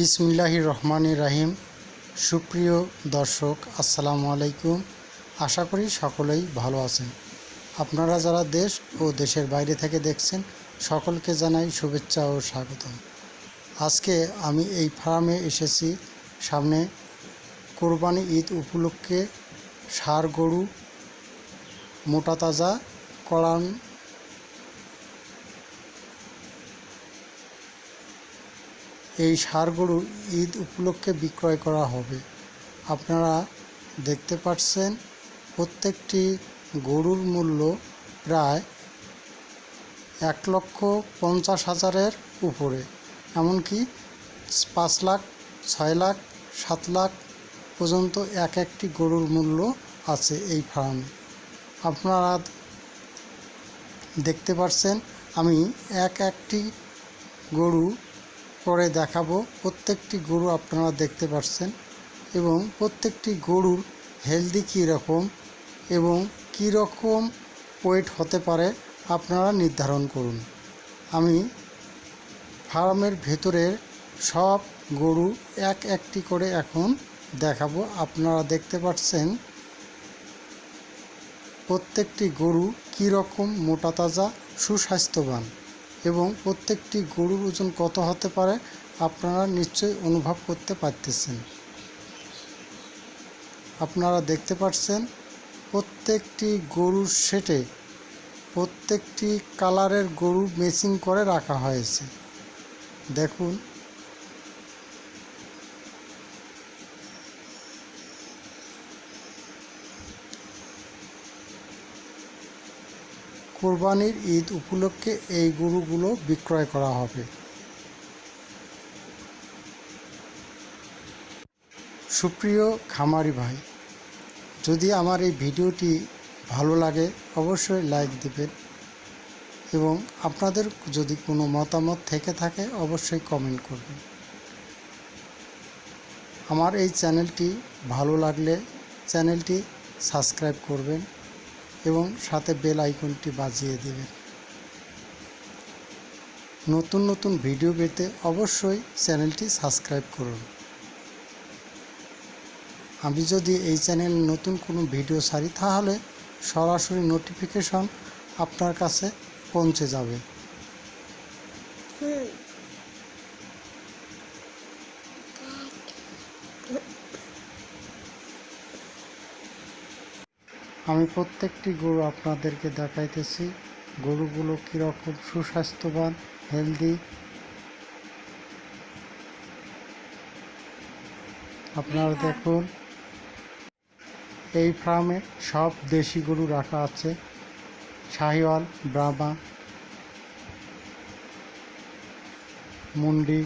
বিসমিল্লাহির রহমান রাহিম। সুপ্রিয় দর্শক, আসসালামু আলাইকুম। আশা করি সকলেই ভালো আছেন। আপনারা যারা দেশ ও দেশের বাইরে থেকে দেখছেন, সকলকে জানাই শুভেচ্ছা ও স্বাগতম। আজকে আমি এই ফার্মে এসেছি। সামনে কোরবানি ঈদ উপলক্ষে ষাঁড় গরু, মোটা তাজা কড়ান এই গরু ঈদ উপলক্ষে বিক্রয় করা হবে। আপনারা দেখতে পাচ্ছেন, প্রত্যেকটি গরুর মূল্য প্রায় এক লক্ষ পঞ্চাশ হাজারের উপরে। এমনকি পাঁচ লাখ, ছয় লাখ, সাত লাখ পর্যন্ত এক একটি গরুর মূল্য আছে এই ফার্মে। আপনারা দেখতে পাচ্ছেন, আমি এক একটি গরু করে দেখাবো প্রত্যেকটি গরু আপনারা দেখতে পাচ্ছেন এবং প্রত্যেকটি গরুর হেলদি কী রকম এবং কী রকম ওয়েট হতে পারে আপনারা নির্ধারণ করুন। আমি ফার্মের ভেতরের সব গরু এক একটি করে এখন দেখাবো। আপনারা দেখতে পাচ্ছেন প্রত্যেকটি গরু কী রকম মোটা তাজা সুস্বাস্থ্যবান। এবং প্রত্যেকটি গরুর ওজন কত হতে পারে আপনারা নিশ্চয়ই অনুভব করতে পারতেছেন। আপনারা দেখতে পাচ্ছেন প্রত্যেকটি গরুর সেটে প্রত্যেকটি কালারের গরু মেসিং করে রাখা হয়েছে। দেখুন কোরবানির ঈদ উপলক্ষে এই গরুগুলো বিক্রয় করা হবে। সুপ্রিয় খামারি ভাই, যদি আমার এই ভিডিওটি ভালো লাগে, অবশ্যই লাইক দিবেন এবং আপনাদের যদি কোনো মতামত থেকে থাকে, অবশ্যই কমেন্ট করবেন। আমার এই চ্যানেলটি ভালো লাগলে চ্যানেলটি সাবস্ক্রাইব করবেন। এবং সাথে বেল আইকনটি বাজিয়ে দেবেন। নতুন নতুন ভিডিও পেতে অবশ্যই চ্যানেলটি সাবস্ক্রাইব করুন। আমি যদি এই চ্যানেল নতুন কোনো ভিডিও ছাড়ি তাহলে সরাসরি নোটিফিকেশন আপনার কাছে পৌঁছে যাবে। আমি প্রত্যেকটি গরু আপনাদেরকে দেখাইতেছি। গরুগুলো কীরকম সুস্বাস্থ্যবান হেলদি আপনারা দেখুন এই ফার্মে সব দেশি গরু রাখা আছে। শাহিওয়াল ব্রাহ্মা মুন্ডি